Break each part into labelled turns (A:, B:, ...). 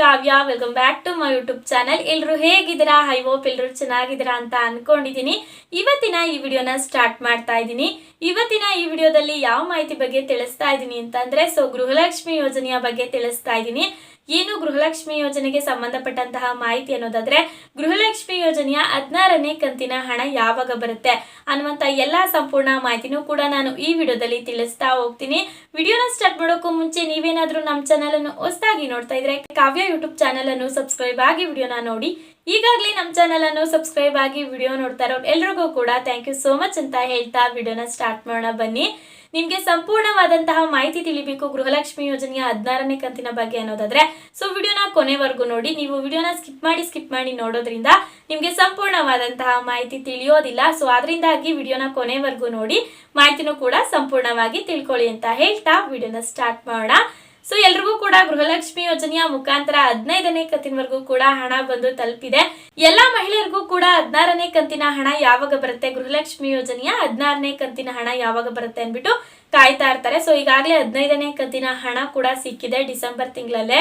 A: Kavya welcome back to my YouTube channel ಎಲ್ಲರೂ ಹೇಗಿದ್ದೀರಾ? I hope ಎಲ್ಲರೂ ಚೆನ್ನಾಗಿದ್ದೀರಾ ಅಂತ ಅನ್ಕೊಂಡಿದ್ದೀನಿ. ಇವತ್ತಿನ ಈ ವಿಡಿಯೋನ ಸ್ಟಾರ್ಟ್ ಮಾಡ್ತಾ ಇದ್ದೀನಿ. ಇವತ್ತಿನ ಈ ವಿಡಿಯೋದಲ್ಲಿ ಯಾವ ಮಾಹಿತಿ ಬಗ್ಗೆ ತಿಳಿಸ್ತಾ ಇದ್ದೀನಿ ಅಂತಂದ್ರೆ ಸೊ ಗೃಹಲಕ್ಷ್ಮಿ ಯೋಜನೆಯ ಬಗ್ಗೆ ತಿಳಿಸ್ತಾ ಇದ್ದೀನಿ. ಏನು ಗೃಹಲಕ್ಷ್ಮಿ ಯೋಜನೆಗೆ ಸಂಬಂಧಪಟ್ಟಂತಹ ಮಾಹಿತಿ ಅನ್ನೋದಾದ್ರೆ, ಗೃಹಲಕ್ಷ್ಮಿ ಯೋಜನೆಯ ಹದಿನಾರನೇ ಕಂತಿನ ಹಣ ಯಾವಾಗ ಬರುತ್ತೆ ಅನ್ನುವಂತ ಎಲ್ಲಾ ಸಂಪೂರ್ಣ ಮಾಹಿತಿನೂ ಕೂಡ ನಾನು ಈ ವಿಡಿಯೋದಲ್ಲಿ ತಿಳಿಸ್ತಾ ಹೋಗ್ತೀನಿ. ವಿಡಿಯೋನ ಸ್ಟಾರ್ಟ್ ಮಾಡೋಕ್ಕೂ ಮುಂಚೆ ನೀವೇನಾದ್ರೂ ನಮ್ಮ ಚಾನಲ್ ಅನ್ನು ಹೊಸದಾಗಿ ನೋಡ್ತಾ ಇದ್ರೆ, ಕಾವ್ಯ ಯೂಟ್ಯೂಬ್ ಚಾನಲ್ ಅನ್ನು ಸಬ್ಸ್ಕ್ರೈಬ್ ಆಗಿ ವಿಡಿಯೋನ ನೋಡಿ. ಈಗಾಗಲೇ ನಮ್ಮ ಚಾನಲ್ ಅನ್ನು ಸಬ್ಸ್ಕ್ರೈಬ್ ಆಗಿ ವಿಡಿಯೋ ನೋಡ್ತಾ ಇರೋ ಎಲ್ರಿಗೂ ಕೂಡ ಥ್ಯಾಂಕ್ ಯು ಸೋ ಮಚ್ ಅಂತ ಹೇಳ್ತಾ ವಿಡಿಯೋನ ಸ್ಟಾರ್ಟ್ ಮಾಡೋಣ ಬನ್ನಿ. ನಿಮ್ಗೆ ಸಂಪೂರ್ಣವಾದಂತಹ ಮಾಹಿತಿ ತಿಳಿಬೇಕು ಗೃಹಲಕ್ಷ್ಮಿ ಯೋಜನೆಯ ಹದಿನಾರನೇ ಕಂತಿನ ಬಗ್ಗೆ ಅನ್ನೋದಾದ್ರೆ ಸೊ ವಿಡಿಯೋನ ಕೊನೆವರೆಗೂ ನೋಡಿ. ನೀವು ವಿಡಿಯೋನ ಸ್ಕಿಪ್ ಮಾಡಿ ಸ್ಕಿಪ್ ಮಾಡಿ ನೋಡೋದ್ರಿಂದ ನಿಮ್ಗೆ ಸಂಪೂರ್ಣವಾದಂತಹ ಮಾಹಿತಿ ತಿಳಿಯೋದಿಲ್ಲ. ಸೊ ಅದರಿಂದಾಗಿ ವಿಡಿಯೋನ ಕೊನೆವರೆಗೂ ನೋಡಿ. ಮಾಹಿತಿನೂ ಕೂಡ ಸಂಪೂರ್ಣವಾಗಿ ತಿಳ್ಕೊಳ್ಳಿ ಅಂತ ಹೇಳ್ತಾ ವಿಡಿಯೋನ ಸ್ಟಾರ್ಟ್ ಮಾಡೋಣ. ಸೊ ಎಲ್ರಿಗೂ ಕೂಡ ಗೃಹಲಕ್ಷ್ಮಿ ಯೋಜನೆಯ ಮುಖಾಂತರ ಹದಿನೈದನೇ ಕಂತಿನವರೆಗೂ ಕೂಡ ಹಣ ಬಂದು ತಲುಪಿದೆ. ಎಲ್ಲಾ ಮಹಿಳೆಯರಿಗೂ ಕೂಡ ಹದಿನಾರನೇ ಕಂತಿನ ಹಣ ಯಾವಾಗ ಬರುತ್ತೆ? ಗೃಹಲಕ್ಷ್ಮಿ ಯೋಜನೆಯ ಹದಿನಾರನೇ ಕಂತಿನ ಹಣ ಯಾವಾಗ ಬರುತ್ತೆ ಅನ್ಬಿಟ್ಟು ಕಾಯ್ತಾ ಇರ್ತಾರೆ. ಸೊ ಈಗಾಗಲೇ ಹದಿನೈದನೇ ಕಂತಿನ ಹಣ ಕೂಡ ಸಿಕ್ಕಿದೆ ಡಿಸೆಂಬರ್ ತಿಂಗಳಲ್ಲೇ.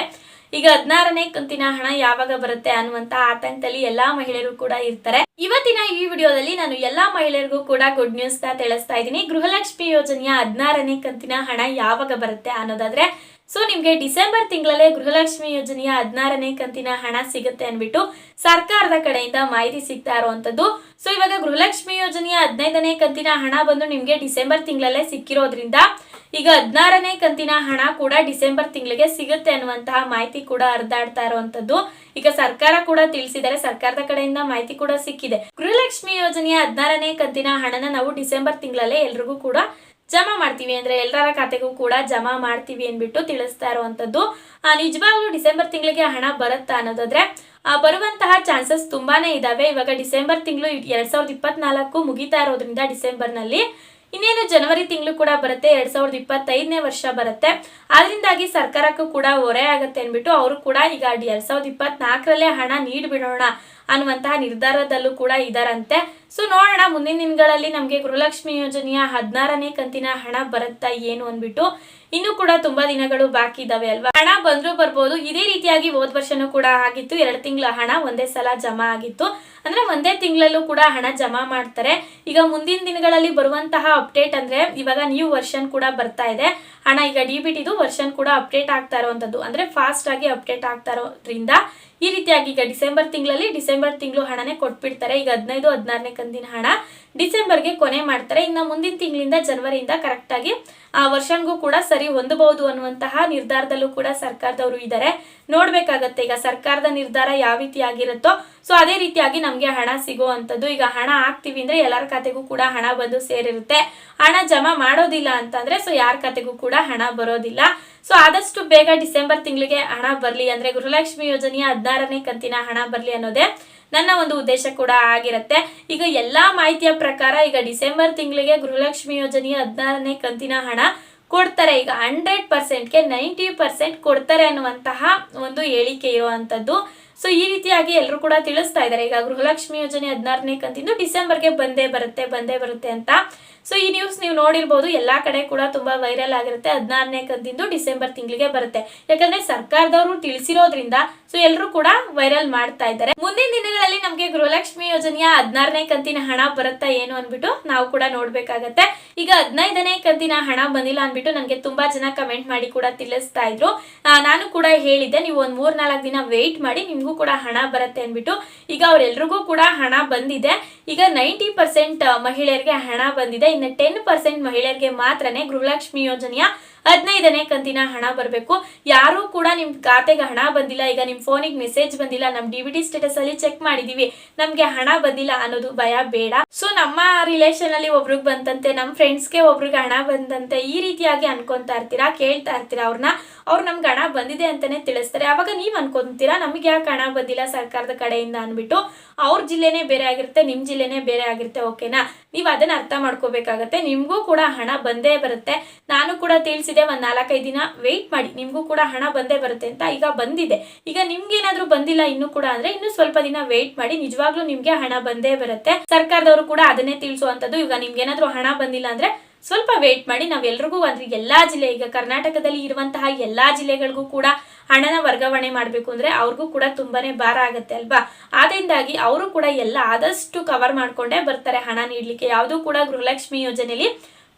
A: ಈಗ ಹದಿನಾರನೇ ಕಂತಿನ ಹಣ ಯಾವಾಗ ಬರುತ್ತೆ ಅನ್ನುವಂತ ಆತಂಕದಲ್ಲಿ ಎಲ್ಲಾ ಮಹಿಳೆಯರು ಕೂಡ ಇರ್ತಾರೆ. ಇವತ್ತಿನ ಈ ವಿಡಿಯೋದಲ್ಲಿ ನಾನು ಎಲ್ಲಾ ಮಹಿಳೆಯರಿಗೂ ಕೂಡ ಗುಡ್ ನ್ಯೂಸ್ನ ತಿಳಿಸ್ತಾ ಇದ್ದೀನಿ. ಗೃಹಲಕ್ಷ್ಮಿ ಯೋಜನೆಯ ಹದಿನಾರನೇ ಕಂತಿನ ಹಣ ಯಾವಾಗ ಬರುತ್ತೆ ಅನ್ನೋದಾದ್ರೆ ಸೊ ನಿಮ್ಗೆ ಡಿಸೆಂಬರ್ ತಿಂಗಳಲ್ಲೇ ಗೃಹಲಕ್ಷ್ಮಿ ಯೋಜನೆಯ ಹದಿನಾರನೇ ಕಂತಿನ ಹಣ ಸಿಗುತ್ತೆ ಅನ್ಬಿಟ್ಟು ಸರ್ಕಾರದ ಕಡೆಯಿಂದ ಮಾಹಿತಿ ಸಿಗ್ತಾ ಇರುವಂತದ್ದು ಸೊ ಇವಾಗ ಗೃಹಲಕ್ಷ್ಮಿ ಯೋಜನೆಯ ಹದಿನೈದನೇ ಕಂತಿನ ಹಣ ಬಂದು ನಿಮ್ಗೆ ಡಿಸೆಂಬರ್ ತಿಂಗಳಲ್ಲೇ ಸಿಕ್ಕಿರೋದ್ರಿಂದ ಈಗ ಹದಿನಾರನೇ ಕಂತಿನ ಹಣ ಕೂಡ ಡಿಸೆಂಬರ್ ತಿಂಗಳಿಗೆ ಸಿಗುತ್ತೆ ಅನ್ನುವಂತಹ ಮಾಹಿತಿ ಕೂಡ ಹರಿದಾಡ್ತಾ ಇರುವಂತದ್ದು ಈಗ ಸರ್ಕಾರ ಕೂಡ ತಿಳಿಸಿದರೆ ಸರ್ಕಾರದ ಕಡೆಯಿಂದ ಮಾಹಿತಿ ಕೂಡ ಸಿಕ್ಕಿದೆ. ಗೃಹಲಕ್ಷ್ಮಿ ಯೋಜನೆಯ ಹದಿನಾರನೇ ಕಂತಿನ ಹಣನ ನಾವು ಡಿಸೆಂಬರ್ ತಿಂಗಳಲ್ಲೇ ಎಲ್ರಿಗೂ ಕೂಡ ಜಮಾ ಮಾಡ್ತೀವಿ ಅಂದ್ರೆ ಎಲ್ಲರ ಖಾತೆಗೂ ಕೂಡ ಜಮಾ ಮಾಡ್ತೀವಿ ಅಂದ್ಬಿಟ್ಟು ತಿಳಿಸ್ತಾ ಇರುವಂತದ್ದು. ಆ, ನಿಜವಾಗ್ಲೂ ಡಿಸೆಂಬರ್ ತಿಂಗಳಿಗೆ ಹಣ ಬರುತ್ತಾ ಅನ್ನೋದಾದ್ರೆ ಬರುವಂತಹ ಚಾನ್ಸಸ್ ತುಂಬಾನೇ ಇದಾವೆ. ಇವಾಗ ಡಿಸೆಂಬರ್ ತಿಂಗಳು ಎರಡ್ ಸಾವಿರದ ಇಪ್ಪತ್ನಾಲ್ಕು ಮುಗಿತಾ ಇರೋದ್ರಿಂದ ಡಿಸೆಂಬರ್ನಲ್ಲಿ ಇನ್ನೇನು ಜನವರಿ ತಿಂಗಳು ಕೂಡ ಬರುತ್ತೆ ಎರಡ್ ಸಾವಿರದ ಇಪ್ಪತ್ತೈದನೇ ವರ್ಷ ಬರುತ್ತೆ. ಅದರಿಂದಾಗಿ ಸರ್ಕಾರಕ್ಕೂ ಕೂಡ ಹೊರೆ ಆಗುತ್ತೆ ಅನ್ಬಿಟ್ಟು ಅವರು ಕೂಡ ಈಗ ಎರಡ್ ಸಾವಿರದ ಇಪ್ಪತ್ನಾಲ್ಕರಲ್ಲೇ ಹಣ ನೀಡ್ಬಿಡೋಣ ಅನ್ನುವಂತಹ ನಿರ್ಧಾರದಲ್ಲೂ ಕೂಡ ಇದಾರಂತೆ. ಸೊ ನೋಡೋಣ, ಮುಂದಿನ ದಿನಗಳಲ್ಲಿ ನಮಗೆ ಗೃಹಲಕ್ಷ್ಮಿ ಯೋಜನೆಯ ಹದಿನಾರನೇ ಕಂತಿನ ಹಣ ಬರುತ್ತಾ ಏನು ಅಂದ್ಬಿಟ್ಟು ಇನ್ನು ಕೂಡ ತುಂಬಾ ದಿನಗಳು ಬಾಕಿ ಇದಾವೆ ಅಲ್ವಾ? ಹಣ ಬಂದ್ರೂ ಬರ್ಬೋದು. ಇದೇ ರೀತಿಯಾಗಿ ಹೋದ್ ವರ್ಷನೂ ಕೂಡ ಆಗಿತ್ತು. ಎರಡು ತಿಂಗಳ ಹಣ ಒಂದೇ ಸಲ ಜಮಾ ಆಗಿತ್ತು. ಅಂದ್ರೆ ಒಂದೇ ತಿಂಗಳಲ್ಲೂ ಕೂಡ ಹಣ ಜಮಾ ಮಾಡ್ತಾರೆ. ಈಗ ಮುಂದಿನ ದಿನಗಳಲ್ಲಿ ಬರುವಂತಹ ಅಪ್ಡೇಟ್ ಅಂದ್ರೆ ಇವಾಗ ನ್ಯೂ ವರ್ಷನ್ ಕೂಡ ಬರ್ತಾ ಇದೆ. ಹಣ ಈಗ ಡಿ ಬಿ ಟಿದು ವರ್ಷನ್ ಕೂಡ ಅಪ್ಡೇಟ್ ಆಗ್ತಾ ಇರುವಂತದ್ದು. ಅಂದ್ರೆ ಫಾಸ್ಟ್ ಆಗಿ ಅಪ್ಡೇಟ್ ಆಗ್ತಾ ಇರೋದ್ರಿಂದ ಈ ರೀತಿಯಾಗಿ ಈಗ ಡಿಸೆಂಬರ್ ತಿಂಗಳಲ್ಲಿ ಡಿಸೆಂಬರ್ ತಿಂಗಳು ಹಣನೇ ಕೊಟ್ಬಿಡ್ತಾರೆ. ಈಗ ಹದಿನೈದು, ಹದಿನಾರನೇ ಕಂದಿನ ಹಣ ಡಿಸೆಂಬರ್ಗೆ ಕೊನೆ ಮಾಡ್ತಾರೆ. ಇನ್ನು ಮುಂದಿನ ತಿಂಗಳಿಂದ ಜನವರಿಯಿಂದ ಕರೆಕ್ಟ್ ಆಗಿ ಆ ವರ್ಷನ್ಗೂ ಕೂಡ ಸರಿ ಹೊಂದಬಹುದು ಅನ್ನುವಂತಹ ನಿರ್ಧಾರದಲ್ಲೂ ಕೂಡ ಸರ್ಕಾರದವರು ಇದ್ದಾರೆ ನೋಡ್ಬೇಕಾಗತ್ತೆ, ಈಗ ಸರ್ಕಾರದ ನಿರ್ಧಾರ ಯಾವ ರೀತಿ ಆಗಿರುತ್ತೋ. ಸೊ ಅದೇ ರೀತಿಯಾಗಿ ನಮ್ಗೆ ಹಣ ಸಿಗುವಂತದ್ದು ಈಗ ಹಣ ಹಾಕ್ತಿವಿ ಅಂದ್ರೆ ಎಲ್ಲರ ಖಾತೆಗೂ ಕೂಡ ಹಣ ಬಂದು ಸೇರಿರುತ್ತೆ. ಹಣ ಜಮಾ ಮಾಡೋದಿಲ್ಲ ಅಂತಂದ್ರೆ ಸೊ ಯಾರ ಖಾತೆಗೂ ಕೂಡ ಹಣ ಬರೋದಿಲ್ಲ. ಸೊ ಆದಷ್ಟು ಬೇಗ ಡಿಸೆಂಬರ್ ತಿಂಗಳಿಗೆ ಹಣ ಬರಲಿ ಅಂದ್ರೆ ಗೃಹಲಕ್ಷ್ಮಿ ಯೋಜನೆಯ ಹದಿನಾರನೇ ಕಂತಿನ ಹಣ ಬರಲಿ ಅನ್ನೋದೇ ನನ್ನ ಒಂದು ಉದ್ದೇಶ ಕೂಡ ಆಗಿರುತ್ತೆ. ಈಗ ಎಲ್ಲಾ ಮಾಹಿತಿಯ ಪ್ರಕಾರ ಈಗ ಡಿಸೆಂಬರ್ ತಿಂಗಳಿಗೆ ಗೃಹಲಕ್ಷ್ಮಿ ಯೋಜನೆಯ ಹದಿನಾರನೇ ಕಂತಿನ ಹಣ ಕೊಡ್ತಾರೆ. ಈಗ ಹಂಡ್ರೆಡ್ ಪರ್ಸೆಂಟ್ಗೆ ನೈಂಟಿ ಪರ್ಸೆಂಟ್ ಕೊಡ್ತಾರೆ ಅನ್ನುವಂತಹ ಒಂದು ಹೇಳಿಕೆ ಇರುವಂತದ್ದು. ಸೊ ಈ ರೀತಿಯಾಗಿ ಎಲ್ಲರೂ ಕೂಡ ತಿಳಿಸ್ತಾ ಇದ್ದಾರೆ. ಈಗ ಗೃಹಲಕ್ಷ್ಮಿ ಯೋಜನೆ ಹದಿನಾರನೇ ಕಂತಿಂದು ಡಿಸೆಂಬರ್ಗೆ ಬಂದೇ ಬರುತ್ತೆ ಬಂದೇ ಬರುತ್ತೆ ಅಂತ. ಸೊ ಈ ನ್ಯೂಸ್ ನೀವು ನೋಡಿರ್ಬೋದು, ಎಲ್ಲಾ ಕಡೆ ಕೂಡ ತುಂಬಾ ವೈರಲ್ ಆಗಿರುತ್ತೆ. ಹದಿನಾರನೇ ಕಂತಿಂದು ಡಿಸೆಂಬರ್ ತಿಂಗಳಿಗೆ ಬರುತ್ತೆ. ಯಾಕಂದ್ರೆ ಸರ್ಕಾರದವರು ತಿಳಿಸಿರೋದ್ರಿಂದ ಸೊ ಎಲ್ಲರೂ ಕೂಡ ವೈರಲ್ ಮಾಡ್ತಾ ಇದ್ದಾರೆ. ಮುಂದಿನ ದಿನಗಳಲ್ಲಿ ನಮ್ಗೆ ಗೃಹಲಕ್ಷ್ಮಿ ಯೋಜನೆಯ ಹದಿನಾರನೇ ಕಂತಿನ ಹಣ ಬರುತ್ತಾ ಏನು ಅನ್ಬಿಟ್ಟು ನಾವು ಕೂಡ ನೋಡ್ಬೇಕಾಗತ್ತೆ. ಈಗ ಹದಿನೈದನೇ ಕಂತಿನ ಹಣ ಬಂದಿಲ್ಲ ಅನ್ಬಿಟ್ಟು ನನಗೆ ತುಂಬಾ ಜನ ಕಮೆಂಟ್ ಮಾಡಿ ಕೂಡ ತಿಳಿಸ್ತಾ ಇದ್ರು. ನಾನು ಕೂಡ ಹೇಳಿದ್ದೆ, ನೀವು ಒಂದ್ ಮೂರ್ ನಾಲ್ಕು ದಿನ ವೇಟ್ ಮಾಡಿ, ನಿಮ್ಗೂ ಕೂಡ ಹಣ ಬರುತ್ತೆ ಅನ್ಬಿಟ್ಟು ಈಗ ಅವ್ರೆಲ್ರಿಗೂ ಕೂಡ ಹಣ ಬಂದಿದೆ. ಈಗ ನೈಂಟಿ ಪರ್ಸೆಂಟ್ ಮಹಿಳೆಯರಿಗೆ ಹಣ ಬಂದಿದೆ. ಇನ್ನು ಟೆನ್ ಪರ್ಸೆಂಟ್ ಮಹಿಳೆಯರಿಗೆ ಮಾತ್ರನೇ ಗೃಹಲಕ್ಷ್ಮಿ ಯೋಜನೆಯ ಹದಿನೈದನೇ ಕಂತಿನ ಹಣ ಬರಬೇಕು. ಯಾರೂ ಕೂಡ ನಿಮ್ ಖಾತೆಗೆ ಹಣ ಬಂದಿಲ್ಲ. ಈಗ ನಿಮ್ ಫೋನಿಗೆ ಮೆಸೇಜ್ ಬಂದಿಲ್ಲ. ನಮ್ ಡಿ ಸ್ಟೇಟಸ್ ಅಲ್ಲಿ ಚೆಕ್ ಮಾಡಿದೀವಿ. ನಮ್ಗೆ ಹಣ ಬಂದಿಲ್ಲ ಅನ್ನೋದು ಭಯ ಬೇಡ. ಸೊ ನಮ್ಮ ರಿಲೇಷನ್ ಅಲ್ಲಿ ಒಬ್ರಿಗೆ ಬಂತಂತೆ ಫ್ರೆಂಡ್ಸ್ ಫ್ರೆಂಡ್ಸ್ಗೆ ಒಬ್ರಿಗೆ ಹಣ ಬಂದಂತೆ ಈ ರೀತಿಯಾಗಿ ಅನ್ಕೊಂತಾ ಇರ್ತೀರಾ, ಕೇಳ್ತಾ ಇರ್ತೀರಾ ಅವ್ರನ್ನ ಅವ್ರು ನಮ್ಗೆ ಹಣ ಬಂದಿದೆ ಅಂತಾನೆ ತಿಳಿಸ್ತಾರೆ. ಅವಾಗ ನೀವ್ ಅನ್ಕೊಂತೀರಾ, ನಮ್ಗೆ ಯಾಕೆ ಹಣ ಬಂದಿಲ್ಲ ಸರ್ಕಾರದ ಕಡೆಯಿಂದ ಅನ್ಬಿಟ್ಟು? ಅವ್ರ ಜಿಲ್ಲೆನೇ ಬೇರೆ ಆಗಿರುತ್ತೆ, ನಿಮ್ ಜಿಲ್ಲೆನೇ ಬೇರೆ ಆಗಿರುತ್ತೆ, ಓಕೆನಾ? ನೀವ್ ಅದನ್ನ ಅರ್ಥ ಮಾಡ್ಕೋಬೇಕಾಗತ್ತೆ. ನಿಮ್ಗೂ ಕೂಡ ಹಣ ಬಂದೇ ಬರುತ್ತೆ. ನಾನು ಕೂಡ ತಿಳಿಸಿದೆ ಒಂದ್ ನಾಲ್ಕೈದು ದಿನ ವೆಯ್ಟ್ ಮಾಡಿ. ನಿಮ್ಗೂ ಕೂಡ ಹಣ ಬಂದೇ ಬರುತ್ತೆ ಅಂತ ಈಗ ಬಂದಿದೆ. ಈಗ ನಿಮ್ಗೇನಾದ್ರೂ ಬಂದಿಲ್ಲ ಇನ್ನು ಕೂಡ ಅಂದ್ರೆ ಇನ್ನು ಸ್ವಲ್ಪ ದಿನ ವೆಯ್ಟ್ ಮಾಡಿ. ನಿಜವಾಗ್ಲೂ ನಿಮ್ಗೆ ಹಣ ಬಂದೇ ಬರುತ್ತೆ. ಸರ್ಕಾರದವರು ಕೂಡ ಅದನ್ನೇ ತಿಳಿಸುವಂತದ್ದು ಈಗ ನಿಮ್ಗೆ ಏನಾದ್ರೂ ಹಣ ಬಂದಿಲ್ಲ ಅಂದ್ರೆ ಸ್ವಲ್ಪ ವೇಟ್ ಮಾಡಿ. ನಾವೆಲ್ರಿಗೂ ಅಂದ್ರೆ ಎಲ್ಲಾ ಜಿಲ್ಲೆ, ಈಗ ಕರ್ನಾಟಕದಲ್ಲಿ ಇರುವಂತಹ ಎಲ್ಲಾ ಜಿಲ್ಲೆಗಳಿಗೂ ಕೂಡ ಹಣನ ವರ್ಗಾವಣೆ ಮಾಡ್ಬೇಕು ಅಂದ್ರೆ ಅವ್ರಿಗೂ ಕೂಡ ತುಂಬಾನೇ ಭಾರ ಆಗತ್ತೆ ಅಲ್ವಾ? ಆದ್ರಿಂದಾಗಿ ಅವರು ಕೂಡ ಎಲ್ಲ ಆದಷ್ಟು ಕವರ್ ಮಾಡ್ಕೊಂಡೇ ಬರ್ತಾರೆ ಹಣ ನೀಡ್ಲಿಕ್ಕೆ. ಯಾವುದು ಕೂಡ ಗೃಹಲಕ್ಷ್ಮಿ ಯೋಜನೆಯಲ್ಲಿ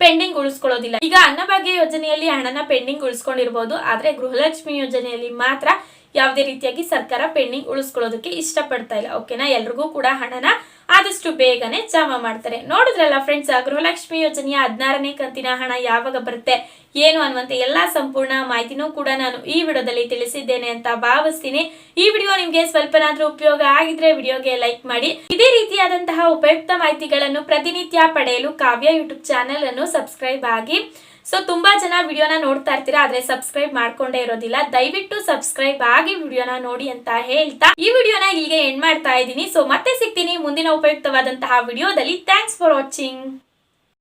A: ಪೆಂಡಿಂಗ್ ಉಳಿಸ್ಕೊಳ್ಳೋದಿಲ್ಲ. ಈಗ ಅನ್ನಭಾಗ್ಯ ಯೋಜನೆಯಲ್ಲಿ ಹಣನ ಪೆಂಡಿಂಗ್ ಉಳಿಸ್ಕೊಂಡಿರ್ಬೋದು, ಆದ್ರೆ ಗೃಹಲಕ್ಷ್ಮಿ ಯೋಜನೆಯಲ್ಲಿ ಮಾತ್ರ ಯಾವುದೇ ರೀತಿಯಾಗಿ ಸರ್ಕಾರ ಪೆಂಡಿಂಗ್ ಉಳಿಸ್ಕೊಳ್ಳೋದಕ್ಕೆ ಇಷ್ಟಪಡ್ತಾ ಇಲ್ಲ. ಓಕೆನಾ? ಎಲ್ರಿಗೂ ಕೂಡ ಹಣನ ಆದಷ್ಟು ಬೇಗನೆ ಜಮಾ ಮಾಡ್ತಾರೆ. ನೋಡಿದ್ರಲ್ಲ ಫ್ರೆಂಡ್ಸ್ ಗೃಹಲಕ್ಷ್ಮಿ ಯೋಜನೆಯ ಹದಿನಾರನೇ ಕಂತಿನ ಹಣ ಯಾವಾಗ ಬರುತ್ತೆ, ಏನು ಅನ್ನುವಂತ ಎಲ್ಲಾ ಸಂಪೂರ್ಣ ಮಾಹಿತಿನೂ ಕೂಡ ನಾನು ಈ ವಿಡಿಯೋದಲ್ಲಿ ತಿಳಿಸಿದ್ದೇನೆ ಅಂತ ಭಾವಿಸ್ತೀನಿ. ಈ ವಿಡಿಯೋ ನಿಮ್ಗೆ ಸ್ವಲ್ಪನಾದ್ರೂ ಉಪಯೋಗ ಆಗಿದ್ರೆ ವಿಡಿಯೋಗೆ ಲೈಕ್ ಮಾಡಿ. ಇದೇ ರೀತಿಯಾದಂತಹ ಉಪಯುಕ್ತ ಮಾಹಿತಿಗಳನ್ನು ಪ್ರತಿನಿತ್ಯ ಪಡೆಯಲು ಕಾವ್ಯ ಯೂಟ್ಯೂಬ್ ಚಾನೆಲ್ ಅನ್ನು ಸಬ್ಸ್ಕ್ರೈಬ್ ಆಗಿ ಸೊ ತುಂಬಾ ಜನ ವಿಡಿಯೋನ ನೋಡ್ತಾ ಇರ್ತೀರಾ, ಆದ್ರೆ ಸಬ್ಸ್ಕ್ರೈಬ್ ಮಾಡ್ಕೊಂಡೇ ಇರೋದಿಲ್ಲ. ದಯವಿಟ್ಟು ಸಬ್ಸ್ಕ್ರೈಬ್ ಆಗಿ ವಿಡಿಯೋನ ನೋಡಿ ಅಂತ ಹೇಳ್ತಾ ಈ ವಿಡಿಯೋನ ಇಲ್ಲಿಗೆ ಎಂಡ್ ಮಾಡ್ತಾ ಇದ್ದೀನಿ. ಸೊ ಮತ್ತೆ ಸಿಗ್ತೀನಿ ಮುಂದಿನ ಉಪಯುಕ್ತವಾದಂತಹ ವಿಡಿಯೋದಲ್ಲಿ. Thanks for watching